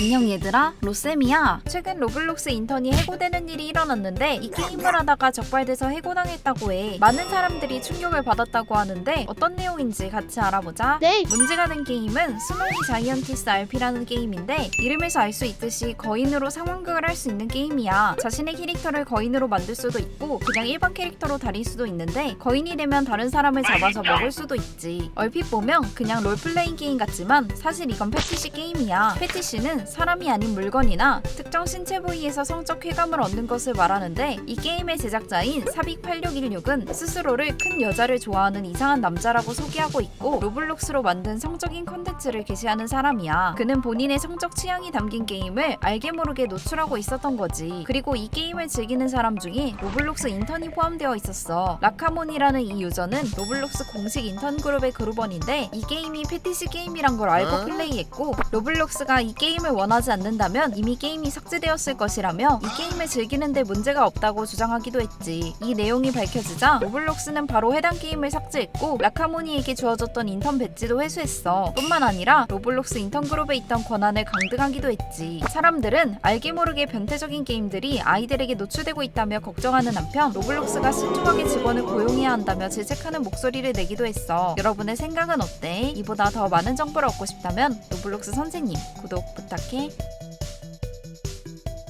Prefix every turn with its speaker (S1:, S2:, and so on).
S1: 안녕 얘들아. 로쌤이야. 최근 로블록스 인턴이 해고되는 일이 일어났는데 이 게임을 하다가 적발돼서 해고당했다고 해. 많은 사람들이 충격을 받았다고 하는데 어떤 내용인지 같이 알아보자.
S2: 네.
S1: 문제가 된 게임은 스노이 자이언티스 RP라는 게임인데 이름에서 알 수 있듯이 거인으로 상황극을 할 수 있는 게임이야. 자신의 캐릭터를 거인으로 만들 수도 있고 그냥 일반 캐릭터로 다닐 수도 있는데 거인이 되면 다른 사람을 잡아서 먹을 수도 있지. 얼핏 보면 그냥 롤플레잉 게임 같지만 사실 이건 패티시 게임이야. 패티시는 사람이 아닌 물건이나 특정 신체 부위에서 성적 쾌감을 얻는 것을 말하는데 이 게임의 제작자인 사빅 8616은 스스로를 큰 여자를 좋아하는 이상한 남자라고 소개하고 있고 로블록스로 만든 성적인 컨텐츠를 게시하는 사람이야. 그는 본인의 성적 취향이 담긴 게임을 알게 모르게 노출하고 있었던 거지. 그리고 이 게임을 즐기는 사람 중에 로블록스 인턴이 포함되어 있었어. 라카몬이라는 이 유저는 로블록스 공식 인턴 그룹의 그룹원인데 이 게임이 패티시 게임이란 걸 알고
S2: 어?
S1: 플레이했고 로블록스가 이 게임을 원하지 않는다면 이미 게임이 삭제되었을 것이라며 이 게임을 즐기는데 문제가 없다고 주장하기도 했지. 이 내용이 밝혀지자 로블록스는 바로 해당 게임을 삭제했고 라카모니에게 주어졌던 인턴 배지도 회수했어. 뿐만 아니라 로블록스 인턴 그룹에 있던 권한을 강등하기도 했지. 사람들은 알게 모르게 변태적인 게임들이 아이들에게 노출되고 있다며 걱정하는 한편 로블록스가 신중하게 직원을 고용해야 한다며 질책하는 목소리를 내기도 했어. 여러분의 생각은 어때? 이보다 더 많은 정보를 얻고 싶다면 로블록스 선생님 구독 부탁 해